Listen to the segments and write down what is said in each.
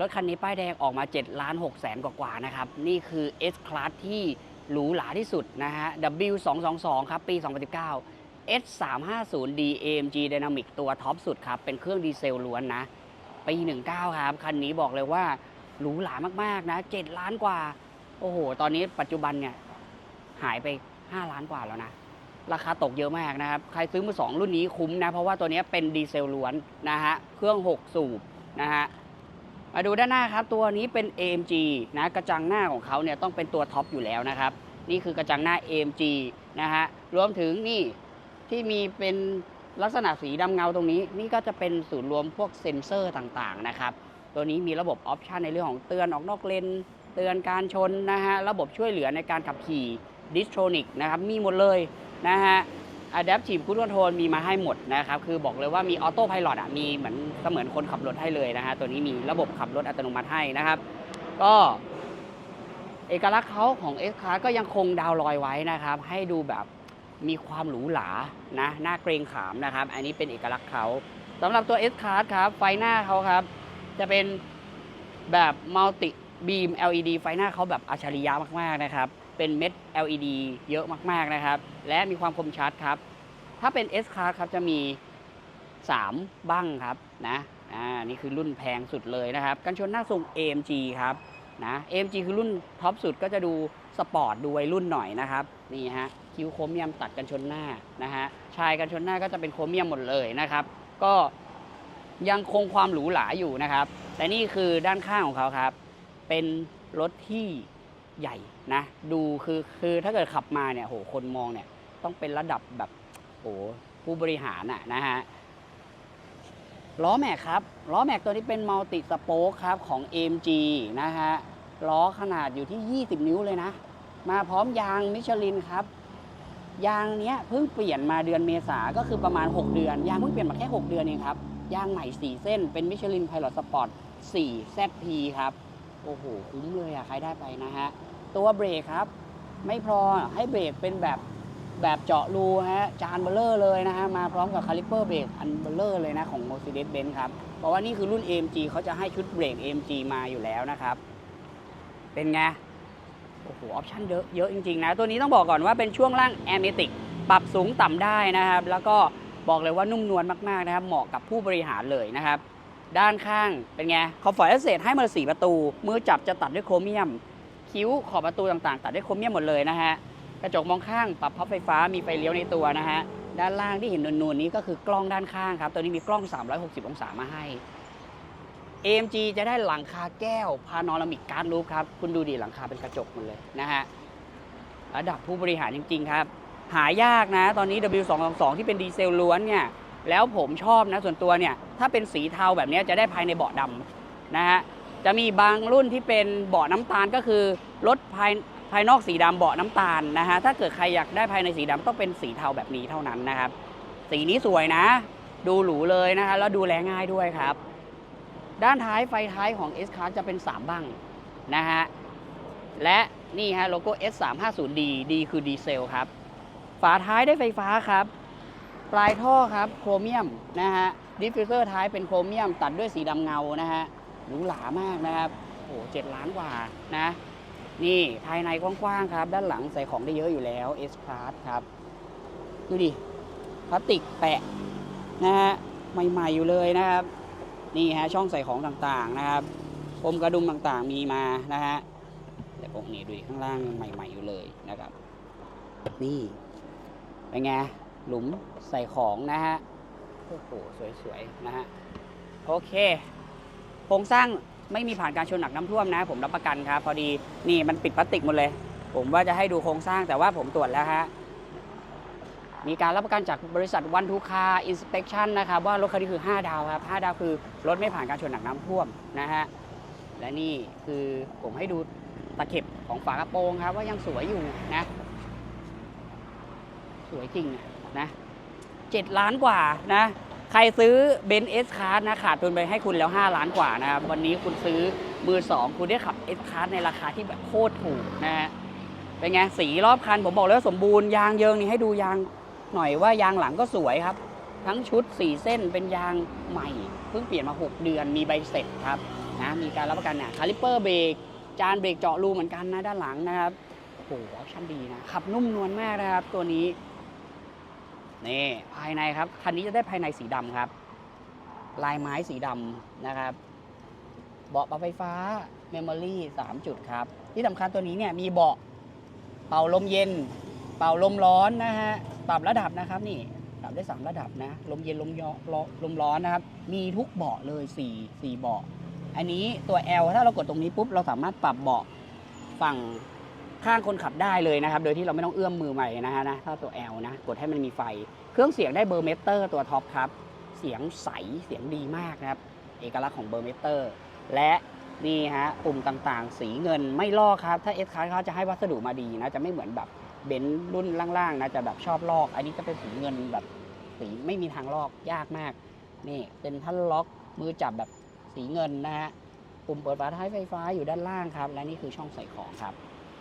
รถคันนี้ป้ายแดงออกมา7ล้าน6แสนกว่าๆนะครับ นี่คือ S Class ที่หรูหราที่สุดนะฮะ W222 ครับ ปี 2019 S 3 5 0 D AMG Dynamic ตัวท็อปสุดครับ เป็นเครื่องดีเซลล้วนนะ ปี 19 ครับ คันนี้บอกเลยว่าหรูหรามากๆนะ 7 ล้านกว่า โอ้โห ตอนนี้ปัจจุบันเนี่ยหายไป 5 ล้านกว่าแล้วนะ ราคาตกเยอะมากนะครับ ใครซื้อมือ2รุ่นนี้คุ้มนะ เพราะว่าตัวนี้เป็นดีเซลล้วนนะฮะ เครื่อง 6 สูบนะฮะ มาดูด้านหน้าครับตัวนี้เป็น AMG นะกระจังหน้าของเขาเนี่ยต้องเป็นตัวท็อปอยู่แล้วนะครับ นี่คือกระจังหน้า AMG นะฮะรวมถึงนี่ที่มีเป็นลักษณะสีดำเงาตรงนี้ นี่ก็จะเป็นศูนย์รวมพวกเซ็นเซอร์ต่างๆนะครับตัวนี้มีระบบออปชันในเรื่องของเตือนออกนอกเลนเตือนการชนนะฮะระบบช่วยเหลือในการขับขี่ดิสโทรนิกนะครับมีหมดเลยนะฮะ Adaptive Cruise Control มีมาให้หมดนะครับ คือบอกเลยว่ามีออโต้พ l o t อะ มีเหมือนเสมือนคนขับรถให้เลยนะฮะ ตัวนี้มีระบบขับรถอัตโนมัติให้นะครับ ก็ เอกลักษณ์เขาของ S Class ก็ยังคงดาวลอยไว้นะครับ ให้ดูแบบมีความหรูหรา นะน่าเกรงขามนะครับ อันนี้เป็นเอกลักษณ์เขาสำหรับตัว S Class ครับ ไฟหน้าเขาครับ จะเป็นแบบมัลติบีม LED ไฟหน้าเขาแบบอัจฉริยะมากๆนะครับ เป็นเม็ด LED เยอะมากๆนะครับ และมีความคมชัดครับ ถ้าเป็น S Class ครับจะมี 3บั้งครับนะอ่านี่คือรุ่นแพงสุดเลยนะครับกันชนหน้าทรง AMG ครับนะ AMG คือรุ่นท็อปสุดก็จะดูสปอร์ตดูวัยรุ่นหน่อยนะครับนี่ฮะคิ้วโครเมียมตัดกันชนหน้านะฮะชายกันชนหน้าก็จะเป็นโครเมียมหมดเลยนะครับ ก็ยังคงความหรูหราอยู่นะครับ แต่นี่คือด้านข้างของเขาครับ เป็นรถที่ใหญ่ นะดูคือคือถ้าเกิดขับมาเนี่ยโหคนมองเนี่ยต้องเป็นระดับแบบโหผู้บริหารอะนะฮะล้อแม็กครับล้อแม็กตัวนี้เป็นมัลติสโป๊กครับของ AMG นะฮะล้อขนาดอยู่ที่ 20 นิ้วเลยนะ มาพร้อมยางมิชลินครับ ยางเนี้ยเพิ่งเปลี่ยนมาเดือนเมษาก็คือประมาณ 6 เดือน ยางเพิ่งเปลี่ยนมาแค่ 6 เดือนเองครับ ยางใหม่ 4 เส้น เป็นมิชลินไพลอตสปอร์ต4 ZP ครับ โอ้โห คุ้มเลยอะใครได้ไปนะฮะ ตัวเบรกครับ ไม่พอให้เบรกเป็นแบบแบบเจาะรูฮะจานเบลเลอร์เลยนะฮะมาพร้อมกับคาลิปเปอร์เบรกอันเบลเลอร์เลยนะของ Mercedes-Benz ครับ เพราะว่านี่คือรุ่น AMG เขาจะให้ชุดเบรก AMG มาอยู่แล้วนะครับ เป็นไง โอ้โห ออปชั่นเยอะเยอะจริง ๆ นะ ตัวนี้ต้องบอกก่อนว่าเป็นช่วงล่างแอร์เมติกปรับสูงต่ำได้นะครับ แล้วก็บอกเลยว่านุ่มนวลมากๆนะครับเหมาะกับผู้บริหารเลยนะครับ ด้านข้างเป็นไงคอมฟอร์ตเศษให้มาสี่ประตู มือจับจะตัดด้วยโครเมียม คิ้วขอบประตูต่างๆ ตัดด้วยโครเมียมหมดเลยนะฮะกระจกมองข้างปรับพับไฟฟ้ามีไฟเลี้ยวในตัวนะฮะด้านล่างที่เห็นนูนๆนี้ก็คือกล้องด้านข้างครับ ตัวนี้มีกล้อง 360 องศามาให้ AMG จะได้หลังคาแก้วพานอรามิกการ์ดรูฟครับ คุณดูดิหลังคาเป็นกระจกหมดเลยนะฮะระดับผู้บริหารจริง ๆ ครับ หายากนะ ตอนนี้ W222 ที่เป็นดีเซลล้วนเนี่ยแล้วผมชอบนะส่วนตัวเนี่ย ถ้าเป็นสีเทาแบบนี้จะได้ภายในเบาะดำนะฮะ จะมีบางรุ่นที่เป็นเบาะน้ำตาลก็คือรถภายภายนอกสีดำเบาะน้ำตาลนะฮะถ้าเกิดใครอยากได้ภายในสีดำต้องเป็นสีเทาแบบนี้เท่านั้นนะครับ สีนี้สวยนะ ดูหรูเลยนะฮะแล้วดูแลง่ายด้วยครับ ด้านท้ายไฟท้ายของ S Class จะเป็น 3 บั้งนะฮะและนี่ฮะโลโก้ S350D D คือดีเซลครับ ฝาท้ายได้ไฟฟ้าครับ ปลายท่อครับโครเมียมนะฮะดิฟฟิวเซอร์ท้ายเป็นโครเมียมตัดด้วยสีดำเงานะฮะ หรูหรามากนะครับโอ้เจ็ดล้านกว่านะ นี่ภายในกว้างๆครับ ด้านหลังใส่ของได้เยอะอยู่แล้ว S Class ครับ ดูดิพลาสติกแปะนะฮะใหม่ๆอยู่เลยนะครับ นี่ฮะช่องใส่ของต่างๆนะครับปมกระดุมต่างๆมีมานะฮะแต่พวกนี้ดูดิข้างล่างใหม่ ๆอยู่เลยนะครับ นี่เป็นไงหลุมใส่ของนะฮะโอ้โหสวยๆนะฮะโอเค โครงสร้างไม่มีผ่านการชนหนักน้ำท่วมนะ ผมรับประกันครับ พอดีนี่มันปิดพลาสติกหมดเลย ผมว่าจะให้ดูโครงสร้างแต่ว่าผมตรวจแล้วฮะมีการรับประกันจากบริษัทวันทูคาอินสเป t ชันนะครับว่ารถคันนี้คือ 5 ดาวครับ 5 ดาวคือรถไม่ผ่านการชนหนักน้ำท่วมนะฮะและนี่คือผมให้ดูตะเข็บของฝากระโปรงครับ ว่ายังสวยอยู่นะ สวยจริงนะเจ็ดล้านกว่านะ ใครซื้อเบนซ์เอสคาร์นะขาดทุนไปให้คุณแล้ว 5 ล้านกว่านะครับวันนี้คุณซื้อมือ 2 คุณได้ขับเอสคาร์ในราคาที่แบบโคตรถูกนะฮะเป็นไงสีรอบคันผมบอกแล้ววาสมบูรณ์ยางเยิงนี่ให้ดูยางหน่อยว่ายางหลังก็สวยครับ ทั้งชุด 4 เส้นเป็นยางใหม่ เพิ่งเปลี่ยนมา 6 เดือนมีใบเสร็จครับนะมีการรับประกันเนี่ยคาลิปเปอร์เบรกจานเบรกเจาะรูเหมือนกันนะด้านหลังนะครับโอ้โหออปชั่นดีนะขับนุ่มนวลมากนะครับตัวนี้ นี่ภายในครับคันนี้จะได้ภายในสีดำครับ ลายไม้สีดำนะครับ เบาะปรับไฟฟ้าเมมโมรี่3จุดครับ ที่สำคัญตัวนี้เนี่ยมีเบาะเป่าลมเย็น เป่าลมร้อนนะฮะปรับระดับนะครับนี่ปรับได้ 3 ระดับนะ ลมเย็นลมยอลลมร้อนนะครับ มีทุกเบาะเลย 4 4 เบาะอันนี้ตัว L ถ้าเรากดตรงนี้ปุ๊บเราสามารถปรับเบาะฝั่ง ข้างคนขับได้เลยนะครับ โดยที่เราไม่ต้องเอื้อมมือใหม่นะฮะนะถ้าตัว L นะ กดให้มันมีไฟ เครื่องเสียงได้เบอร์เมเตอร์ตัวท็อปครับ เสียงใส เสียงดีมากนะครับ เอกลักษณ์ของเบอร์เมเตอร์ และนี่ฮะปุ่มต่างๆ สีเงินไม่ลอกครับ ถ้าเอสคาร์เขาจะให้วัสดุมาดีนะ จะไม่เหมือนแบบเบนซ์รุ่นล่างๆนะ จะแบบชอบลอก อันนี้จะเป็นสีเงินแบบสีไม่มีทางลอกยากมาก นี่เป็นท่านล็อกมือจับแบบสีเงินนะฮะ ปุ่มเปิดฝาท้ายไฟฟ้าอยู่ด้านล่างครับ และนี่คือช่องใส่ของครับ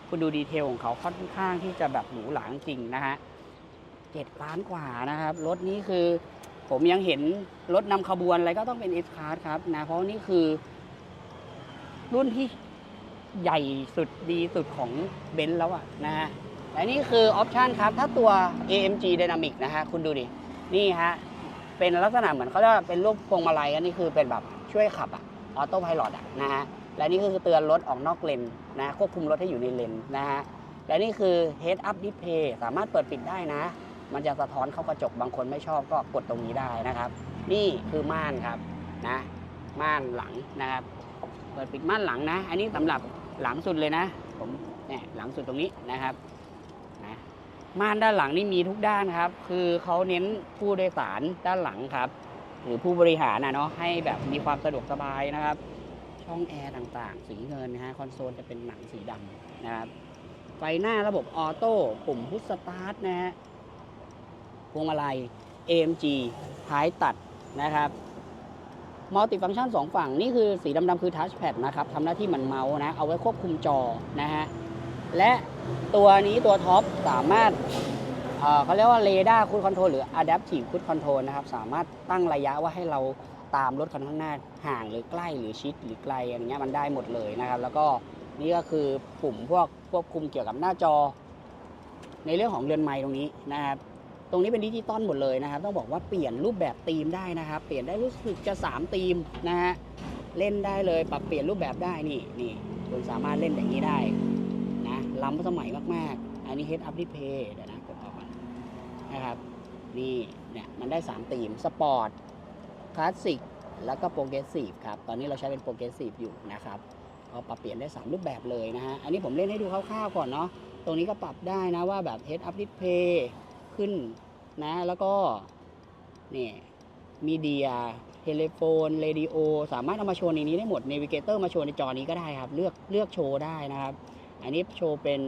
คุณดูดีเทลของเขาค่อนข้างที่จะแบบหรูหราจริงนะฮะเจ็ดล้านกว่านะครับ รถนี้คือผมยังเห็นรถนำขบวนอะไรก็ต้องเป็น S Class ครับนะเพราะนี่คือ รุ่นที่ใหญ่สุดดีสุดของเบนซ์แล้วอะนะฮะและนี่คือออปชันครับ ถ้าตัว AMG Dynamic นะฮะ คุณดูดิ นี่ฮะ เป็นลักษณะเหมือนเขาเรียกว่าเป็นรูปพวงมาลัยอันนี้คือเป็นแบบช่วยขับอะออโต้พายโอะนะฮะ และนี่คือเตือนรถออกนอกเลน นะควบคุมรถให้อยู่ในเลนนะฮะและนี่คือ Head Up Display สามารถเปิดปิดได้นะ มันจะสะท้อนเข้ากระจกบางคนไม่ชอบก็กดตรงนี้ได้นะครับ นี่คือม่านครับนะม่านหลังนะครับ เปิดปิดม่านหลังนะ อันนี้สำหรับหลังสุดเลยนะ ผมเนี่ยหลังสุดตรงนี้นะครับนะม่านด้านหลังนี่มีทุกด้านครับ คือเขาเน้นผู้โดยสารด้านหลังครับ หรือผู้บริหารนะเนาะให้แบบมีความสะดวกสบายนะครับ ช่องแอร์ต่างๆ สีเงินนะฮะ คอนโซลจะเป็นหนังสีดำนะครับ ไฟหน้าระบบออโต้ ปุ่มพุชสตาร์ทนะฮะ พวงมาลัย AMG ท้ายตัดนะครับมัลติฟังก์ชันสองฝั่ง นี่คือสีดำๆคือทัชแพดนะครับทำหน้าที่เหมือนเมาส์นะ เอาไว้ควบคุมจอนะฮะ และตัวนี้ตัวท็อปสามารถเอ่อเขาเรียกว่าเรดาร์คูดคอนโทรลหรือ Adaptive Cruise Control นะครับ สามารถตั้งระยะว่าให้เรา ตามรถคันข้างหน้าห่างหรือใกล้หรือชิดหรือไกลอะไรเงี้ยมันได้หมดเลยนะครับ แล้วก็นี่ก็คือปุ่มพวกควบคุมเกี่ยวกับหน้าจอ ในเรื่องของเรือนไม้ตรงนี้นะครับตรงนี้เป็นดิจิตอลหมดเลยนะครับ ต้องบอกว่าเปลี่ยนรูปแบบธีมได้นะครับ เปลี่ยนได้รู้สึกจะ3ธีมนะฮะเล่นได้เลยปรับเปลี่ยนรูปแบบได้นี่นี่คุณสามารถเล่นอย่างนี้ได้นะล้ำสมัยมากๆ อันนี้ Head Up Display เดี๋ยวนะกดออกก่อนนะครับนี่เนี่ยมันได้3ธีมสปอร์ต คลาสสิกแล้วก็โปรเกรสซีฟครับ ตอนนี้เราใช้เป็นโปรเกรสซีฟอยู่นะครับก็ปรับเปลี่ยนได้ 3 รูปแบบเลยนะฮะ อันนี้ผมเล่นให้ดูคร่าวๆก่อนเนาะ ตรงนี้ก็ปรับได้นะว่าแบบ Head Up Display ขึ้นนะ แล้วก็นี่มีเดียเทเลโฟนเรดิโอสามารถเอามาโชว์ในนี้ได้หมด n นวิเกเตอร์มาโชว์ในจอนี้ก็ได้ครับ เลือกเลือกโชว์ได้นะครับ อันนี้โชว์เป็น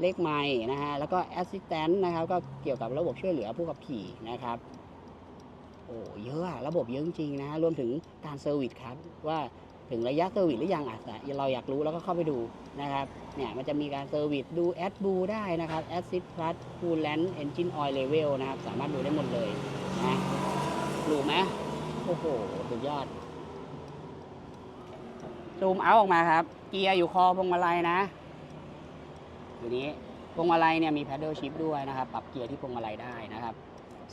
เลขไมล์นะฮะ แล้วก็ Assistant นะครับ ก็เกี่ยวกับระบบช่วยเหลือผู้ขับขี่นะครับ อ้เยอะอะระบบเยอะจริงๆนะรวมถึงการเซอร์วิสครับว่าถึงระยะเซอร์วิสหรือยังอะแต่เราอยากรู้แล้วก็เข้าไปดูนะครับเนี่ยมันจะมีการเซอร์วิสดูแอดบูได้นะครับ Assist Plus Coolant Engine Oil Level นะครับ สามารถดูได้หมดเลยนะรู้ไหมโอ้โห สุดยอด ซูมเอาออกมาครับ เกียร์อยู่คอพวงมาลัยนะอยู่นี้พวงมาลัยเนี่ยมี paddle shift ด้วยนะครับ ปรับเกียร์ที่พวงมาลัยได้นะครับ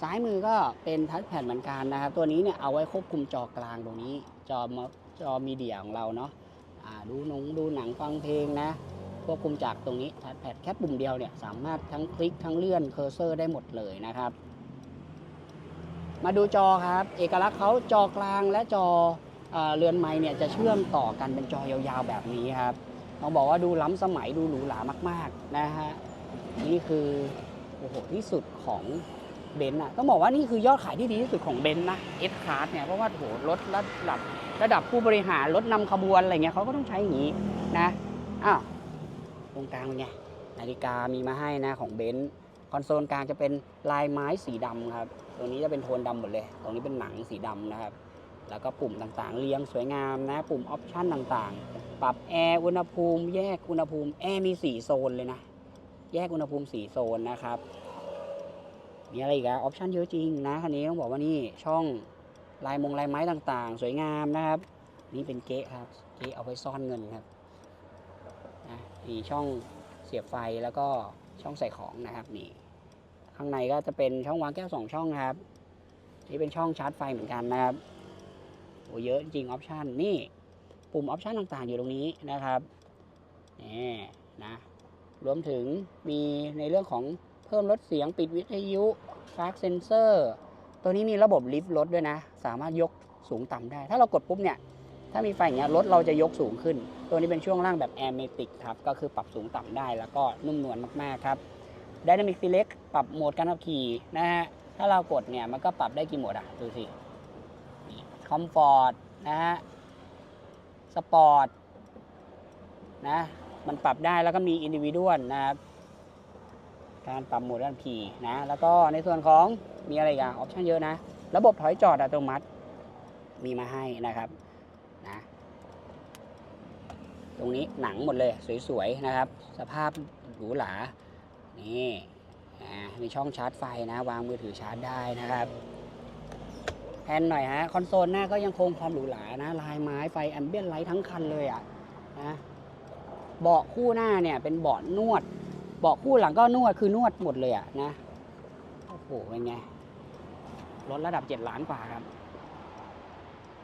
ซ้ายมือก็เป็นทัชแพดเหมือนกันนะครับ ตัวนี้เนี่ยเอาไว้ควบคุมจอกลางตรงนี้ จอมจอมีเดียของเราเนาะดูหนงดูหนังฟังเพลงนะควบคุมจากตรงนี้ทัชแพดแค่ปุ่มเดียวเนี่ยสามารถทั้งคลิกทั้งเลื่อนเคอร์เซอร์ได้หมดเลยนะครับ มาดูจอครับ เอกลักษณ์เขาจอกลางและจอเออเรือนไม้เนี่ยจะเชื่อมต่อกันเป็นจอยาวๆแบบนี้ครับต้องบอกว่าดูล้ำสมัยดูหรูหรามาก ๆ นะฮะนี่คือโอ้โหที่สุดของ เบนซ์อะต้องบอกว่านี่คือยอดขายที่ดีที่สุดของเบนซ์นะเอสคาร์เนี่ยเพราะว่าโหรถระดับระดับผู้บริหารรถนำขบวนอะไรเงี้ยเขาก็ต้องใช้อย่างนี้นะอ้าวตรงกลางเป็นไงนาฬิกามีมาให้นะของเบนซ์คอนโซลกลางจะเป็นลายไม้สีดำครับตรงนี้จะเป็นโทนดำหมดเลย ตรงนี้เป็นหนังสีดำนะครับ แล้วก็ปุ่มต่างๆ เรียงสวยงามนะ ปุ่มออปชันต่างๆ ปรับแอร์อุณหภูมิ แยกอุณหภูมิแอร์มี 4 โซนเลยนะ แยกอุณหภูมิ 4 โซนนะครับ มีอะไรอีกอะออปชันเยอะจริงนะคันนี้ต้องบอกว่านี่ช่องลายมงลายไม้ต่างๆ สวยงามนะครับ นี่เป็นเก๊ะครับเก๊ะเอาไว้ซ่อนเงินครับนะมีช่องเสียบไฟแล้วก็ช่องใส่ของนะครับนี่ข้างในก็จะเป็นช่องวางแก้วสองช่องครับ นี่เป็นช่องชาร์จไฟเหมือนกันนะครับโอ้เยอะจริงออปชันนี่ปุ่มออปชันต่างๆอยู่ตรงนี้นะครับนี่นะรวมถึงมีในเรื่องของ เพิ่มลดเสียงปิดวิทยุฟาร์กเซนเซอร์ ตัวนี้มีระบบลิฟต์รถด้วยนะ สามารถยกสูงต่ำได้ ถ้าเรากดปุ๊บเนี่ย ถ้ามีไฟอย่างเงี้ยรถเราจะยกสูงขึ้น ตัวนี้เป็นช่วงล่างแบบแอร์เมติกครับ ก็คือปรับสูงต่ำได้แล้วก็นุ่มนวลมากๆครับ Dynamic Select ปรับโหมดการขับขี่นะฮะ ถ้าเรากดเนี่ยมันก็ปรับได้กี่โหมดอะ ดูสิคอมฟอร์ตนะฮะ สปอร์ตนะ มันปรับได้แล้วก็มีอินดิวิดวลนะครับ การปรับโหมดการขี่นะ แล้วก็ในส่วนของมีอะไรกันออปชั่นเยอะนะ ระบบถอยจอดอัตโนมัติมีมาให้นะครับนะตรงนี้หนังหมดเลยสวยๆนะครับ สภาพหรูหรานี่อ่ามีช่องชาร์จไฟนะ วางมือถือชาร์จได้นะครับแพนหน่อยฮะคอนโซลหน้าก็ยังคงความหรูหรานะลายไม้ไฟแอมเบียนไลท์ทั้งคันเลยอะนะเบาะคู่หน้าเนี่ยเป็นเบาะนวด บาะคู่หลังก็นวดคือนวดหมดเลยอะนะ โอ้โห เป็นไง รถระดับ7ล้านกว่าครับ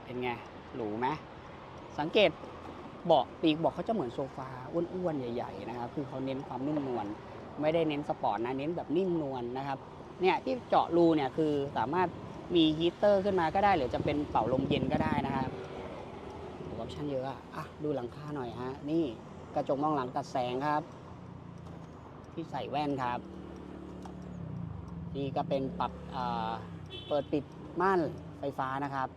เป็นไง หรูไหมสังเกตเบาะปีกเบาะเขาจะเหมือนโซฟาอ้วนๆ ใหญ่ ๆ นะครับ คือเขาเน้นความนุ่มนวล ไม่ได้เน้นสปอร์ตนะ เน้นแบบนิ่มนวลนะครับ เนี่ยที่เจาะรูเนี่ยคือสามารถมีฮีตเตอร์ขึ้นมาก็ได้ หรือจะเป็นเป่าลมเย็นก็ได้นะครับออปชั่นเยอะอะอะ ดูหลังคาหน่อยฮะ นี่กระจกมองหลังตัดแสงครับ ที่ใส่แว่นครับ นี่ก็เป็นปรับเปิดปิดม่านไฟฟ้านะครับ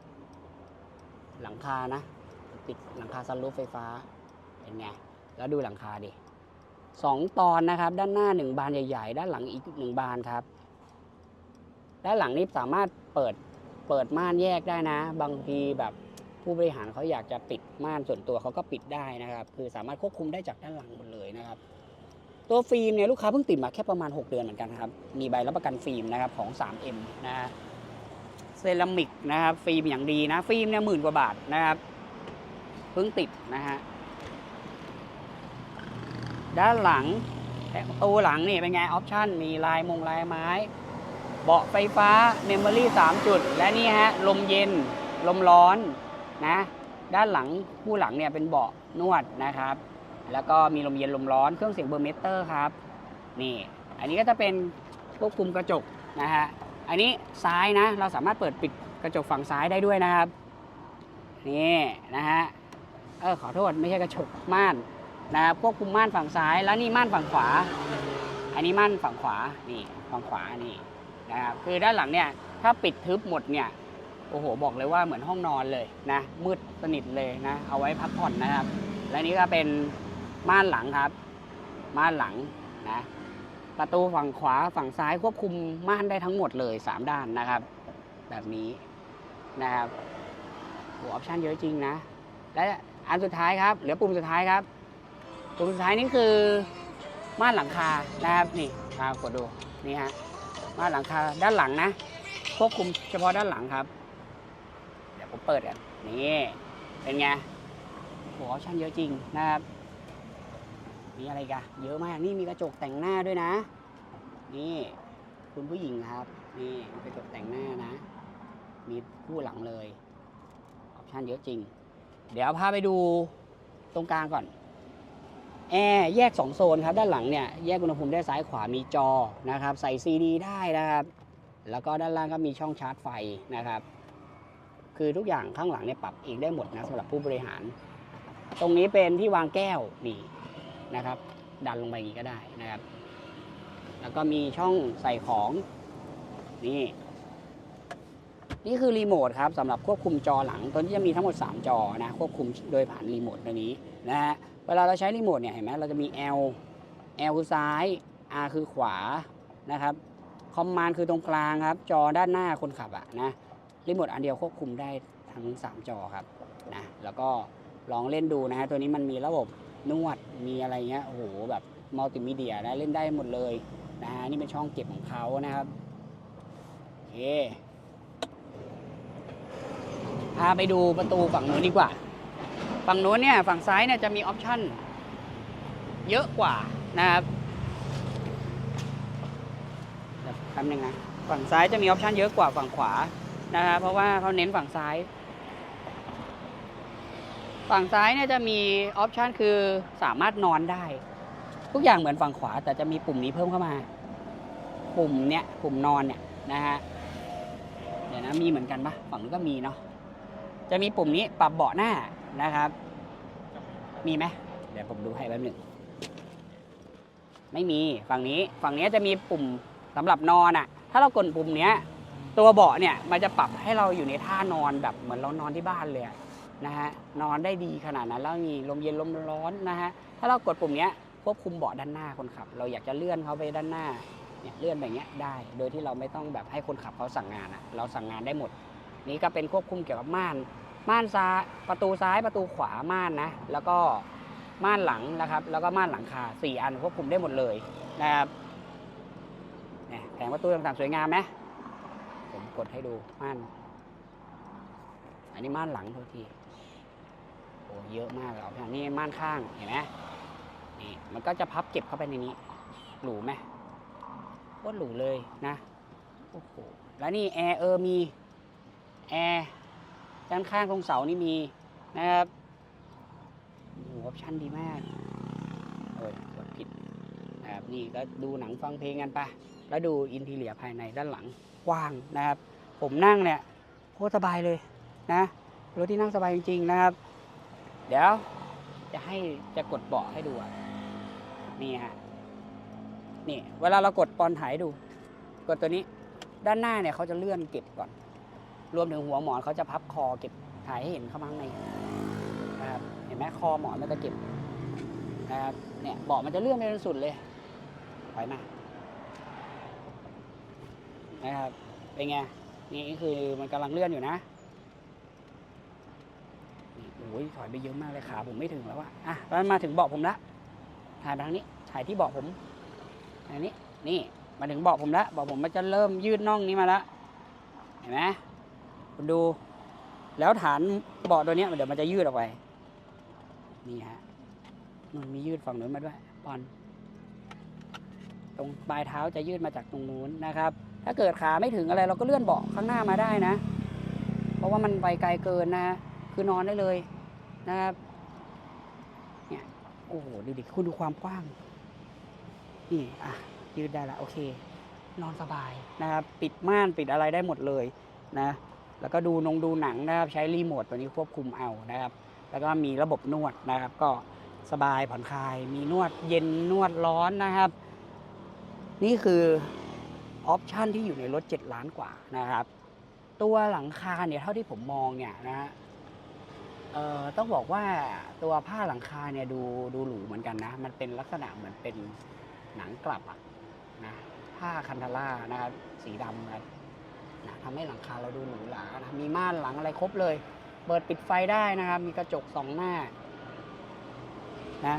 หลังคานะ ปิดหลังคาซันรูฟไฟฟ้าเป็นไงแล้วดูหลังคาดิสองตอนนะครับ ด้านหน้าหนึ่งบานใหญ่ ๆ ด้านหลังอีกหนึ่งบานครับ ด้านหลังนี้สามารถเปิดเปิดม่านแยกได้นะ บางทีแบบผู้บริหารเขาอยากจะปิดม่านส่วนตัวเขาก็ปิดได้นะครับ คือสามารถควบคุมได้จากด้านหลังหมดเลยนะครับ ตัวฟิล์มเนี่ยลูกค้าเพิ่งติดมาแค่ประมาณ 6 เดือนเหมือนกันครับ มีใบรับประกันฟิล์มนะครับของ 3M นะฮะเซรามิกนะครับฟิล์มอย่างดีนะฟิล์มเนี่ยหมื่นกว่าบาทนะครับเพิ่งติดนะฮะด้านหลังประตูหลังนี่เป็นไงออปชั่นมีลายมงลายไม้ เบาะไฟฟ้าเมมโมรี่3จุด และนี่ฮะลมเย็นลมร้อนนะด้านหลังคู่หลังเนี่ยเป็นเบาะนวดนะครับ แล้วก็มีลมเย็นลมร้อนเครื่องเสียงเบอร์เมเตอร์ครับนี่ อันนี้ก็จะเป็นควบคุมกระจกนะฮะอันนี้ซ้ายนะเราสามารถเปิดปิดกระจกฝั่งซ้ายได้ด้วยนะครับนี่นะฮะเออขอโทษไม่ใช่กระจกม่านนะครับควบคุมม่านฝั่งซ้ายแล้วนี่ม่านฝั่งขวา อันนี้ม่านฝั่งขวานี่ฝั่งขวานี่นะครับคือด้านหลังเนี่ยถ้าปิดทึบหมดเนี่ยโอ้โหบอกเลยว่าเหมือนห้องนอนเลยนะมืดสนิทเลยนะเอาไว้พักผ่อนนะครับ และนี่ก็เป็น ม่านหลังครับ ม่านหลังนะประตูฝั่งขวาฝั่งซ้ายควบคุมม่านได้ทั้งหมดเลย 3 ด้านนะครับ แบบนี้นะครับโอ้ออปชันเยอะจริงนะ และอันสุดท้ายครับ เหลือปุ่มสุดท้ายครับ ปุ่มสุดท้ายนี่คือม่านหลังคานะครับนี่มากดดูนี่ฮะม่านหลังคาด้านหลังนะ ควบคุมเฉพาะด้านหลังครับ เดี๋ยวผมเปิดกันนี่เป็นไงโหออปชันเยอะจริงนะครับ มีอะไรกันเยอะมากนี่มีกระจกแต่งหน้าด้วยนะ นี่คุณผู้หญิงครับ นี่กระจกแต่งหน้านะ มีคู่หลังเลยออปชั่นเยอะจริง เดี๋ยวพาไปดูตรงกลางก่อนแอร์แยก 2 โซนครับ ด้านหลังเนี่ยแยกอุณหภูมิได้ซ้ายขวามีจอนะครับ ใส่ซีดีได้นะครับ แล้วก็ด้านล่างก็มีช่องชาร์จไฟนะครับ คือทุกอย่างข้างหลังเนี่ยปรับเองได้หมดนะสำหรับผู้บริหาร ตรงนี้เป็นที่วางแก้วนี่ นะครับ ดันลงไปอย่างนี้ก็ได้นะครับ แล้วก็มีช่องใส่ของนี่นี่คือรีโมทครับสำหรับควบคุมจอหลังตัวนี้จะมีทั้งหมด 3 จอนะควบคุมโดยผ่านรีโมทตัวนี้นะฮะเวลาเราใช้รีโมทเนี่ยเห็นไหมเราจะมี L L คือซ้าย R คือขวานะครับคอมมานด์คือตรงกลางครับ จอด้านหน้าคนขับอะนะรีโมทอันเดียวควบคุมได้ทั้ง 3 จอครับนะแล้วก็ลองเล่นดูนะฮะตัวนี้มันมีระบบ นวดมีอะไรเงี้ยโอ้โหแบบมัลติมีเดียนะเล่นได้หมดเลยนะฮะนี่เป็นช่องเก็บของเขานะครับโอเคพาไปดูประตูฝั่งนู้นดีกว่า ฝั่งนู้นเนี่ยฝั่งซ้ายเนี่ยจะมีออปชั่นเยอะกว่านะครับเดี๋ยวแป๊บนึงนะฝั่งซ้ายจะมีออปชั่นเยอะกว่าฝั่งขวานะครับเพราะว่าเขาเน้นฝั่งซ้าย ฝั่งซ้ายเนี่ยจะมีออปชันคือสามารถนอนได้ ทุกอย่างเหมือนฝั่งขวาแต่จะมีปุ่มนี้เพิ่มเข้ามา ปุ่มเนี้ยปุ่มนอนเนี่ยนะฮะเดี๋ยวนะมีเหมือนกันปะฝั่งนู้นก็มีเนาะจะมีปุ่มนี้ปรับเบาะหน้านะครับ มีไหมเดี๋ยวผมดูให้แป๊บหนึ่งไม่มีฝั่งนี้ฝั่งนี้จะมีปุ่มสำหรับนอนอะ่ะ ถ้าเรากดปุ่มเนี้ย ตัวเบาะเนี่ยมันจะปรับให้เราอยู่ในท่านอนแบบเหมือนเรานอนที่บ้านเลย นะฮะนอนได้ดีขนาดนั้นแล้วมีลมเย็นลมร้อนนะฮะถ้าเรากดปุ่มนี้ควบคุมเบาะด้านหน้าคนขับ เราอยากจะเลื่อนเขาไปด้านหน้าเนี่ยเลื่อนแบบนี้ได้ โดยที่เราไม่ต้องแบบให้คนขับเขาสั่งงานอะเราสั่งงานได้หมด นี่ก็เป็นควบคุมเกี่ยวกับม่าน ม่านซ้ายประตูซ้ายประตูขวาม่านนะแล้วก็ม่านหลังนะครับ แล้วก็ม่านหลังคาสี่อันควบคุมได้หมดเลยนะครับเนี่ยแผงประตูต่างๆสวยงามไหมผมกดให้ดูม่าน อันนี้ม่านหลังโทษที โอ้เยอะมากเลยเอาอย่างนี้ม่านข้างเห็นไหมนี่มันก็จะพับเก็บเข้าไปในนี้หรูไหมโคตรหรูเลยนะโอ้โหแล้วนี่แอร์เออมีแอร์ด้านข้างตรงเสานี่มีนะครับโอ้โหออปชั่นดีมากโอ้ยกดผิดนะครับนี่ก็ดูหนังฟังเพลงกันไปแล้วดูอินทีเลียภายในด้านหลังกว้างนะครับ ผมนั่งเนี่ยโคตรสบายเลยนะรถที่นั่งสบายจริงๆนะครับ เดี๋ยว จะให้จะกดเบาะให้ดูนี่ฮะนี่ เวลาเรากดปอนถ่ายให้ดู กดตัวนี้ ด้านหน้าเนี่ยเขาจะเลื่อนเก็บก่อน รวมถึงหัวหมอนเขาจะพับคอเก็บถ่ายให้เห็นเข้ามาข้างในนะครับเห็นไหมคอหมอนมันจะเก็บนะครับเนี่ยเบาะมันจะเลื่อนไปจนสุดเลยถอยมานะครับเป็นไงนี่คือมันกำลังเลื่อนอยู่นะ โอ้ยถอยไปเยอะมากเลยขาผมไม่ถึงแล้วอะอะแล้วมาถึงเบาะผมละถ่ายไปทางนี้ถ่ายที่เบาะผมอันนี้นี่มาถึงเบาะผมละเบาะผมมันจะเริ่มยืดน่องนี้มาแล้วเห็นไหมคุณดู แล้วฐานเบาะตัวเนี้ยเดี๋ยวมันจะยืดออกไปนี่ฮะมันมียืดฝั่งนู้นมาด้วยปอนตรงปลายเท้าจะยืดมาจากตรงนู้นนะครับ ถ้าเกิดขาไม่ถึงอะไรเราก็เลื่อนเบาะข้างหน้ามาได้นะ เพราะว่ามันไปไกลเกินนะ คือนอนได้เลย นะครับเนี่ยโอ้โหดูดิคุณดูความกว้าง นี่อะยืดได้ละโอเค นอนสบายนะครับ ปิดม่านปิดอะไรได้หมดเลยนะ แล้วก็ดูนงดูหนังนะครับ ใช้รีโมทตัวนี้ควบคุมเอานะครับ แล้วก็มีระบบนวดนะครับ ก็สบายผ่อนคลาย มีนวดเย็นนวดร้อนนะครับ นี่คือออปชันที่อยู่ในรถ 7 ล้านกว่านะครับ ตัวหลังคาเนี่ยเท่าที่ผมมองเนี่ยนะฮะ เอ่อต้องบอกว่าตัวผ้าหลังคาเนี่ยดูดูหรูเหมือนกันนะ มันเป็นลักษณะเหมือนเป็นหนังกลับอะนะผ้าคันธาร่านะครับสีดำครับนะทำให้หลังคาเราดูหรูหรานะมีม่านหลังอะไรครบเลย เปิดปิดไฟได้นะครับ มีกระจกสองหน้านะ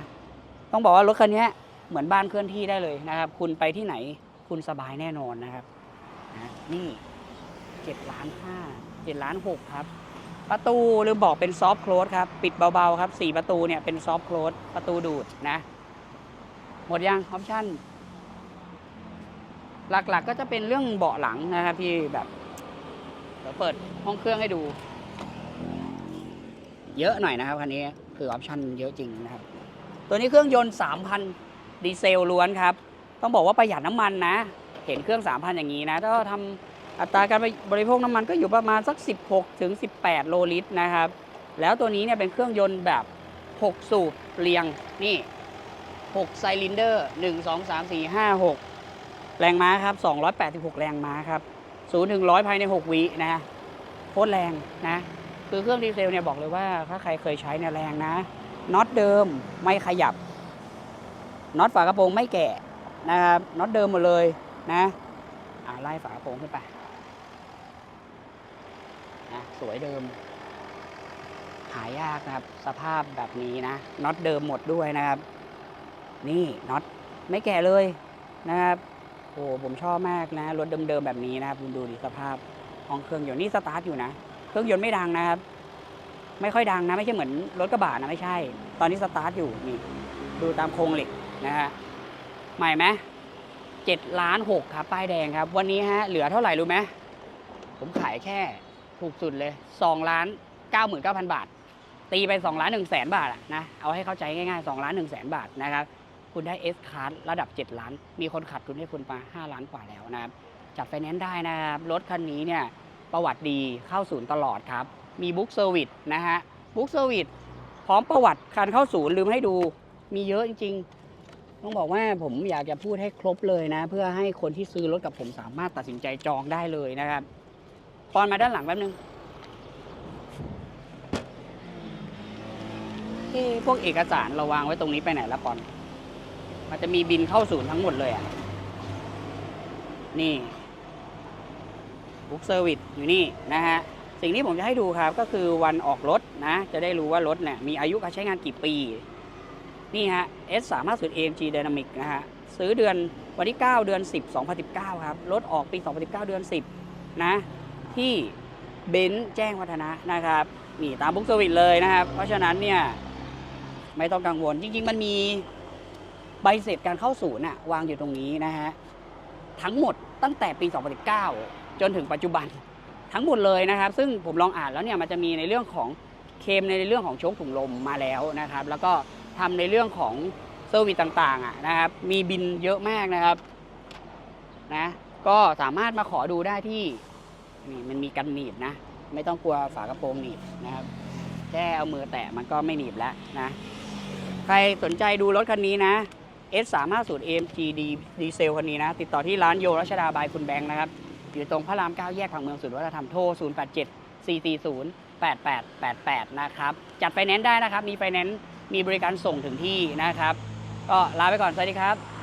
ต้องบอกว่ารถคันนี้เหมือนบ้านเคลื่อนที่ได้เลยนะครับ คุณไปที่ไหนคุณสบายแน่นอนนะครับนะนี่เจ็ดล้านห้าเจ็ดล้านหกครับ ประตูหรือบอกเป็นซอฟต์โคลสครับ ปิดเบาๆครับสี่ประตูเนี่ยเป็นซอฟต์โคลสประตูดูดนะ หมดยังออปชั่น หลักๆก็จะเป็นเรื่องเบาะหลังนะครับที่แบบเดี๋ยวเปิดห้องเครื่องให้ดู เยอะหน่อยนะครับคันนี้คือออปชั่นเยอะจริงนะครับ ตัวนี้เครื่องยนต์ 3,000 ดีเซลล้วนครับ ต้องบอกว่าประหยัดน้ำมันนะ เห็นเครื่อง 3,000 อย่างนี้นะถ้าทำ อัตราการบริโภคน้ำมันก็อยู่ประมาณสัก 16 ถึง 18 โลลิตรนะครับ แล้วตัวนี้เนี่ยเป็นเครื่องยนต์แบบ 6 สูบเรียงนี่ 6 ไซลินเดอร์ 1 2 3 4 5 6 แรงม้าครับ 286 แรงม้าครับ 0 ถึง 100 ภายใน 6 วินะโคตรแรงนะ คือเครื่องดีเซลเนี่ยบอกเลยว่าถ้าใครเคยใช้เนี่ยแรงนะน็อตเดิมไม่ขยับน็อตฝากระโปรงไม่แกะนะครับน็อตเดิมหมดเลยนะอ่าไล่ฝากระโปรงขึ้นไป นะสวยเดิม หายากนะครับ สภาพแบบนี้นะน็อตเดิมหมดด้วยนะครับ นี่น็อตไม่แก่เลยนะครับโอ้ผมชอบมากนะรถเดิมๆแบบนี้นะครับคุณดูดิสภาพห้องเครื่องอยู่นี่สตาร์ทอยู่นะเครื่องยนต์ไม่ดังนะครับ ไม่ค่อยดังนะ ไม่ใช่เหมือนรถกระบะนะไม่ใช่ ตอนนี้สตาร์ทอยู่นี่ดูตามโครงเหล็กนะฮะใหม่ไหมเจ็ดล้านหกครับป้ายแดงครับ วันนี้ฮะเหลือเท่าไหร่รู้ไหมผมขายแค่ ถูกสุดเลยสองล้านเก้าหมื่นเก้าพันบาท ตีไป2ล้าน1แสนบาทอะนะ เอาให้เข้าใจง่ายๆ2ล้าน1แสนบาทนะครับ คุณได้ S Class ระดับ 7 ล้าน มีคนขัดทุนให้คุณมา 5 ล้านกว่าแล้วนะครับ จัดไฟแนนซ์ได้นะครับ รถคันนี้เนี่ยประวัติดีเข้าศูนย์ตลอดครับ มีบุ๊กเซอร์วิสนะฮะ บุ๊กเซอร์วิสพร้อมประวัติการเข้าศูนย์ลืมให้ดู มีเยอะจริงๆ ต้องบอกว่าผมอยากจะพูดให้ครบเลยนะ เพื่อให้คนที่ซื้อรถกับผมสามารถตัดสินใจจองได้เลยนะครับ ปอนมาด้านหลังแป๊บนึงเอ๊ะพวกเอกสารเราวางไว้ตรงนี้ไปไหนละปอน มันจะมีบินเข้าศูนย์ทั้งหมดเลยอะ นี่บุ๊กเซอร์วิสอยู่นี่นะฮะ สิ่งที่ผมจะให้ดูครับก็คือวันออกรถนะ จะได้รู้ว่ารถเนี่ยมีอายุการใช้งานกี่ปี นี่ฮะ S 3 5 0 AMG Dynamic นะฮะ ซื้อเดือนวันที่ 9 เดือน 10 2019 ครับ รถออกปี 2019 เดือน 10 นะ ที่เบนซ์แจ้งวัฒนะนะครับนี่ตามบุ๊กเซอร์วิสเลยนะครับ เพราะฉะนั้นเนี่ยไม่ต้องกังวลจริง ๆ มันมีใบเสร็จการเข้าศูนย์อะวางอยู่ตรงนี้นะฮะทั้งหมดตั้งแต่ปี 2019 จนถึงปัจจุบันทั้งหมดเลยนะครับ ซึ่งผมลองอ่านแล้วเนี่ยมันจะมีในเรื่องของเคมในเรื่องของโชคถุงลมมาแล้วนะครับ แล้วก็ทำในเรื่องของเซอร์วิสต่างๆอะนะครับ มีบินเยอะมากนะครับนะก็สามารถมาขอดูได้ที่ นี่มันมีกันหนีบนะ ไม่ต้องกลัวฝากระโปรงหนีบนะครับ แค่เอามือแตะมันก็ไม่หนีบแล้วนะ ใครสนใจดูรถคันนี้นะ S 3 5 0 AMG ดีดีเซลคันนี้นะ ติดต่อที่ร้านโยรัชดาบายคุณแบงค์นะครับ อยู่ตรงพระราม 9 แยกผังเมืองสุดวัฒนธรรมโทร 087 440 8888 นะครับ จัดไฟแนนซ์ได้นะครับ มีไฟแนนซ์มีบริการส่งถึงที่นะครับ ก็ลาไปก่อน สวัสดีครับ